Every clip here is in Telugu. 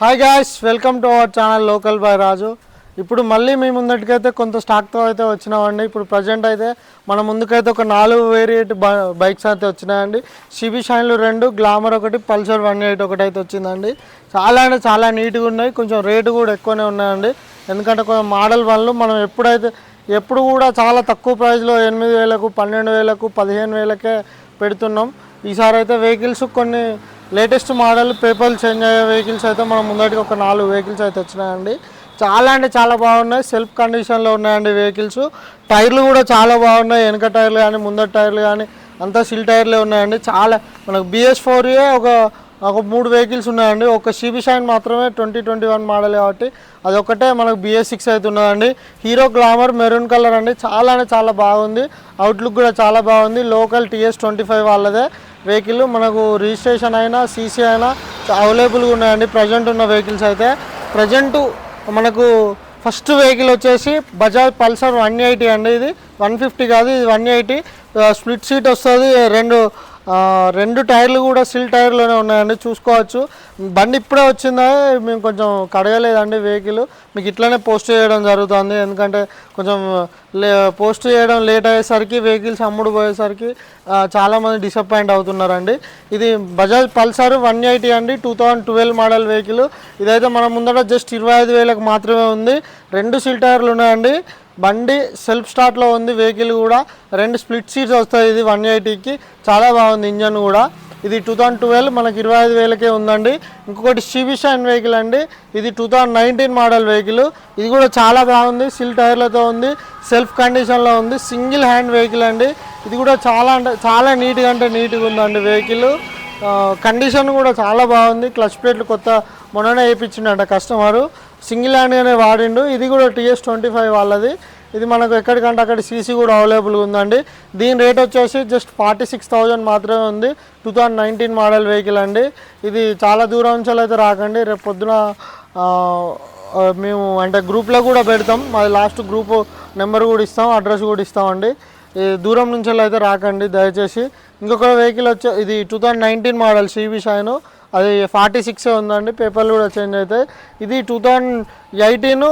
Hi guys welcome to our channel local by Raju ఇప్పుడు మళ్ళీ మీ ముందటికైతే కొంత స్టాక్తో అయితే వచ్చినామండి. ఇప్పుడు ప్రజెంట్ అయితే మన ముందుకైతే ఒక నాలుగు వేరియేట్ బైక్స్ అయితే వచ్చినాయండి. సిబి షైన్లు రెండు గ్లామర్ ఒకటి పల్సర్ వన్ ఎయిట్ ఒకటి అయితే వచ్చిందండి. చాలా అంటే చాలా నీట్గా ఉన్నాయి. కొంచెం రేటు కూడా ఎక్కువనే ఉన్నాయండి. ఎందుకంటే కొంచెం మోడల్ వన్లు మనం ఎప్పుడైతే ఎప్పుడు కూడా చాలా తక్కువ ప్రైస్లో ఎనిమిది వేలకు పన్నెండు వేలకు పదిహేను వేలకే పెడుతున్నాం. ఈసారి అయితే వెహికల్స్ కొన్ని లేటెస్ట్ మోడల్ పేపర్లు చేంజ్ అయ్యే వెహికల్స్ అయితే మనం ముందటికి ఒక నాలుగు వెహికల్స్ అయితే వచ్చినాయండి. చాలా అంటే చాలా బాగున్నాయి. సెల్ఫ్ కండిషన్లో ఉన్నాయండి వెహికల్స్. టైర్లు కూడా చాలా బాగున్నాయి. వెనక టైర్లు కానీ ముందర టైర్లు కానీ అంతా సిల్ టైర్లే ఉన్నాయండి. చాలా మనకు బిఎస్ ఫోర్ ఒక ఒక మూడు వెహికల్స్ ఉన్నాయండి. ఒక సిబి షైన్ మాత్రమే ట్వంటీ ట్వంటీ వన్ మోడల్ కాబట్టి అదొకటే మనకు బిఎస్ సిక్స్ అయితే ఉన్నదండి. హీరో గ్లామర్ మెరూన్ కలర్ అండి. చాలా అంటే చాలా బాగుంది. అవుట్లుక్ కూడా చాలా బాగుంది. లోకల్ టీఎస్ ట్వంటీ ఫైవ్ వాళ్ళదే. వెహికల్ మనకు రిజిస్ట్రేషన్ అయినా సీసీ అయినా అవైలబుల్గా ఉన్నాయండి. ప్రజెంట్ ఉన్న వెహికల్స్ అయితే. ప్రజెంట్ మనకు ఫస్ట్ వెహికల్ వచ్చేసి బజాజ్ పల్సర్ వన్ ఎయిటీ అండి ఇది. వన్ ఫిఫ్టీ కాదు ఇది వన్ ఎయిటీ స్ప్లిట్ సీట్ వస్తుంది. రెండు రెండు టైర్లు కూడా సిల్ టైర్లోనే ఉన్నాయండి. చూసుకోవచ్చు. బండి ఇప్పుడే వచ్చిందా? మేము కొంచెం కడగలేదండి వెహికల్. మీకు ఇట్లనే పోస్ట్ చేయడం జరుగుతుంది. ఎందుకంటే కొంచెం లే పోస్ట్ చేయడం లేట్ అయ్యేసరికి వెహికల్స్ అమ్ముడు పోయేసరికి చాలామంది డిసప్పాయింట్ అవుతున్నారండి. ఇది బజాజ్ పల్సర్ వన్ ఎయిటీ అండి. Two thousand twelve model vehicle. ఇదైతే మన ముందర జస్ట్ ఇరవై ఐదు వేలకు మాత్రమే ఉంది. రెండు సిల్ టైర్లు ఉన్నాయండి. బండి సెల్ఫ్ స్టార్ట్లో ఉంది వెహికల్ కూడా రెండు స్ప్లిట్ సీట్స్ వస్తాయి ఇది వన్ ఎయిటీకి. చాలా బాగుంది ఇంజన్ కూడా. ఇది టూ థౌజండ్ ట్వెల్వ్ మనకి ఇరవై ఐదు వేలకే ఉందండి. ఇంకొకటి సిబి వెహికల్ అండి. ఇది two thousand nineteen model vehicle ఇది కూడా చాలా బాగుంది. సిల్ టైర్లతో ఉంది. సెల్ఫ్ కండిషన్లో ఉంది. సింగిల్ హ్యాండ్ వెహికల్ అండి. ఇది కూడా చాలా అంటే చాలా నీట్గా అంటే నీట్గా ఉందండి వెహికల్ కండిషన్ కూడా చాలా బాగుంది. క్లచ్ ప్లేట్లు కొత్త మొన్ననే వేయించిండట కస్టమరు సింగిల్ హ్యాండ్గానే వాడిండు. ఇది కూడా టీఎస్ ట్వంటీ ఫైవ్ వాళ్ళది. ఇది మనకు ఎక్కడికంటే అక్కడ సీసీ కూడా అవైలబుల్గా ఉందండి. దీని రేట్ వచ్చేసి జస్ట్ ఫార్టీ సిక్స్ థౌజండ్ మాత్రమే ఉంది. Two thousand nineteen model vehicle అండి. ఇది చాలా దూరం నుంచి అయితే రాకండి. రేపు పొద్దున మేము అంటే గ్రూప్లో కూడా పెడతాం. మాది లాస్ట్ గ్రూప్ నెంబర్ కూడా ఇస్తాం. అడ్రస్ కూడా ఇస్తామండి. దూరం నుంచి అయితే రాకండి దయచేసి. ఇంకొక వెహికల్ వచ్చే ఇది two thousand nineteen model CB Shine అది ఫార్టీ సిక్స్ ఉందండి పేపర్లు కూడా చేంజ్ అవుతాయి. ఇది టూ థౌజండ్ ఎయిటీన్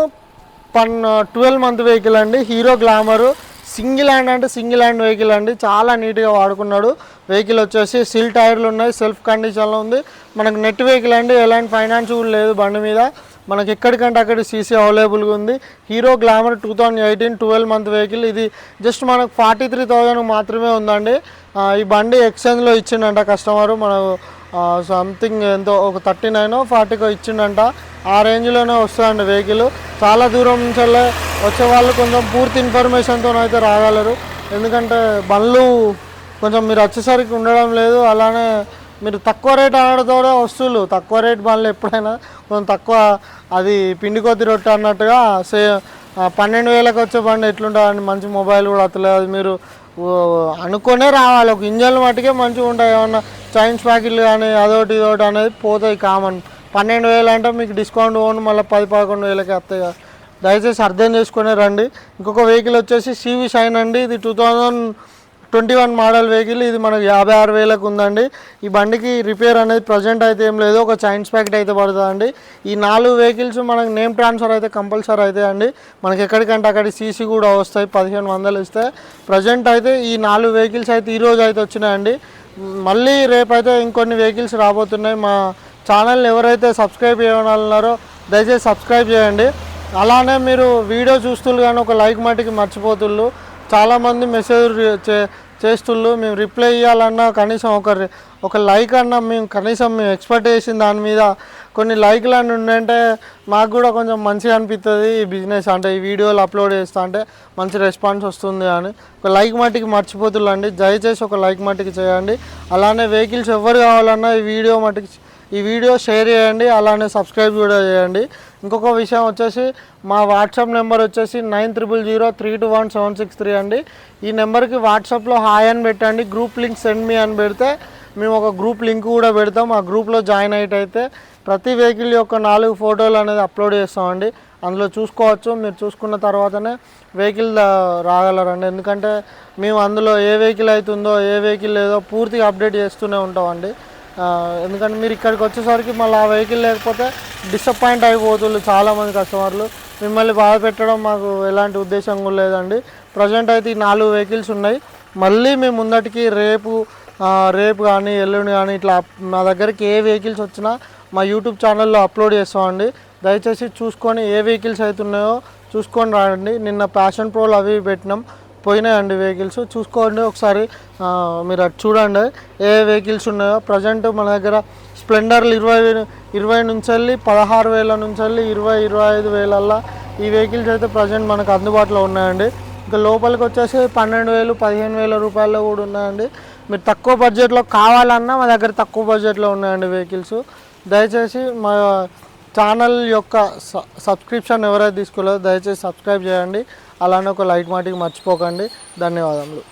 పన్ ట్వెల్వ్ మంత్ వెహికల్ అండి. హీరో గ్లామరు సింగిల్ హ్యాండ్ అంటే సింగిల్ హ్యాండ్ వెహికల్ అండి. చాలా నీట్గా వాడుకున్నాడు. వెహికల్ వచ్చేసి సిల్ టైర్లు ఉన్నాయి సెల్ఫ్ కండిషన్లో ఉంది. మనకు నెట్ వెహికల్ అండి ఎలాంటి ఫైనాన్స్ కూడా లేదు బండి మీద. మనకి ఎక్కడికంటే అక్కడ సీసీ అవైలబుల్గా ఉంది. Hero Glamour two thousand eighteen twelve month vehicle. ఇది జస్ట్ మనకు ఫార్టీ త్రీ థౌజండ్ మాత్రమే ఉందండి. ఈ బండి ఎక్స్చేంజ్లో ఇచ్చిండంట కస్టమరు. మనకు సంథింగ్ ఎంతో ఒక థర్టీ నైన్ ఫార్టీకో ఇచ్చిండంట. ఆ రేంజ్లోనే వస్తుందండి వెహికల్. చాలా దూరం నుంచి వచ్చే వాళ్ళు కొంచెం పూర్తి ఇన్ఫర్మేషన్తో అయితే రాగలరు. ఎందుకంటే బండ్లు కొంచెం మీరు వచ్చేసరికి ఉండడం లేదు. అలానే మీరు తక్కువ రేట్ ఆడతారో వస్తువులు. తక్కువ రేట్ బండ్లు ఎప్పుడైనా కొంచెం తక్కువ అది పిండి కొద్ది రొట్టె అన్నట్టుగా సే పన్నెండు వేలకు వచ్చే బండి ఎట్లుంటుందండి మంచి మొబైల్ కూడా వస్తలేదు అది మీరు అనుకునే రావాలి. ఒక ఇంజన్లు మట్టుకే మంచిగా ఉంటాయి. ఏమన్నా చైన్స్ ప్యాకెట్లు కానీ అదొకటి ఇదొకటి అనేది పోతాయి కామన్. పన్నెండు వేలు అంటే మీకు డిస్కౌంట్ పోను మళ్ళీ పది పదకొండు వేలకి వస్తాయి కదా. దయచేసి అర్థం చేసుకునే రండి. ఇంకొక వెహికల్ వచ్చేసి సివి షైన్ అండి. ఇది two thousand twenty one model vehicle ఇది మనకు యాభై ఆరు వేలకు ఉందండి. ఈ బండికి రిపేర్ అనేది ప్రజెంట్ అయితే ఏం లేదు ఒక చైన్స్ ప్యాకెట్ అయితే పడుతుందండి. ఈ నాలుగు వెహికల్స్ మనకు నేమ్ ట్రాన్స్ఫర్ అయితే కంపల్సరీ అయితే అండి మనకి ఎక్కడికంటే అక్కడ సీసీ కూడా వస్తాయి పదిహేను వందలు ఇస్తే. ప్రజెంట్ అయితే ఈ నాలుగు వెహికల్స్ అయితే ఈరోజు అయితే వచ్చినాయండి. మళ్ళీ రేపైతే ఇంకొన్ని వెహికల్స్ రాబోతున్నాయి. మా ఛానల్ ఎవరైతే సబ్స్క్రైబ్ చేయాలన్నారో దయచేసి సబ్స్క్రైబ్ చేయండి. అలానే మీరు వీడియో చూస్తున్నారు కానీ ఒక లైక్ మటుకి మర్చిపోతుళ్ళు. చాలామంది మెసేజ్ చేస్తుళ్ళు మేము రిప్లై ఇవ్వాలన్నా కనీసం ఒక ఒక లైక్ అన్నా మేము కనీసం మేము ఎక్స్పెక్ట్ చేసిన దాని మీద కొన్ని లైక్లు అని ఉండంటే మాకు కూడా కొంచెం మంచిగా అనిపిస్తుంది ఈ బిజినెస్ అంటే ఈ వీడియోలు అప్లోడ్ చేస్తా అంటే మంచి రెస్పాన్స్ వస్తుంది అని. ఒక లైక్ మట్టికి మర్చిపోతుల్లండి. దయచేసి ఒక లైక్ మట్టికి చేయండి. అలానే వెహికల్స్ ఎవరు కావాలన్నా ఈ వీడియో మట్టికి ఈ వీడియో షేర్ చేయండి. అలానే సబ్స్క్రైబ్ కూడా చేయండి. ఇంకొక విషయం వచ్చేసి మా వాట్సాప్ నెంబర్ వచ్చేసి nine triple zero three two one seven six three అండి. ఈ నెంబర్కి వాట్సాప్లో హాయ్ అని పెట్టండి గ్రూప్ లింక్ సెండ్ మీ అని పెడితే మేము ఒక గ్రూప్ లింక్ కూడా పెడతాం. ఆ గ్రూప్లో జాయిన్ అయితే ప్రతి వెహికల్ యొక్క నాలుగు ఫోటోలు అనేది అప్లోడ్ చేస్తామండి. అందులో చూసుకోవచ్చు మీరు చూసుకున్న తర్వాతనే వెహికల్ రాగలరండి. ఎందుకంటే మేము అందులో ఏ వెహికల్ అవుతుందో ఏ వెహికల్ లేదో పూర్తిగా అప్డేట్ చేస్తూనే ఉంటామండి. ఎందుకంటే మీరు ఇక్కడికి వచ్చేసరికి మళ్ళీ ఆ వెహికల్ లేకపోతే డిసప్పాయింట్ అయిపోతున్నారు చాలామంది కస్టమర్లు. మిమ్మల్ని బాధ పెట్టడం మాకు ఎలాంటి ఉద్దేశం కూడా లేదండి. ప్రజెంట్ అయితే ఈ నాలుగు వెహికల్స్ ఉన్నాయి. మళ్ళీ మేము ముందటికి రేపు రేపు కానీ ఎల్లుండి కానీ ఇట్లా మా దగ్గరికి ఏ వెహికల్స్ వచ్చినా మా యూట్యూబ్ ఛానల్లో అప్లోడ్ చేస్తామండి. దయచేసి చూసుకొని ఏ వెహికల్స్ అవుతున్నాయో చూసుకొని రాండి. నిన్న ప్యాషన్ ప్రోలు అవి పెట్టినాం. పోయినాయండి వెహికల్స్ చూసుకోండి ఒకసారి. మీరు అటు చూడండి. ఏ వెహికల్స్ ఉన్నాయో. ప్రజెంట్ మన దగ్గర స్ప్లెండర్లు ఇరవై ఇరవై నుంచి వెళ్ళి పదహారు వేల నుంచి వెళ్ళి ఇరవై ఇరవై ఐదు వేలల్లా ఈ వెహికల్స్ అయితే ప్రజెంట్ మనకు అందుబాటులో ఉన్నాయండి. ఇంకా లోపలికి వచ్చేసి పన్నెండు వేలు పదిహేను వేల రూపాయల్లో కూడా ఉన్నాయండి. మీరు తక్కువ బడ్జెట్లో కావాలన్నా మా దగ్గర తక్కువ బడ్జెట్లో ఉన్నాయండి వెహికల్స్ దయచేసి మా ఛానల్ యొక్క స- సబ్స్క్రిప్షన్ ఎవరైతే తీసుకోలేదో దయచేసి సబ్స్క్రైబ్ చేయండి. అలానే ఒక లైక్ మాటికి మర్చిపోకండి. ధన్యవాదములు.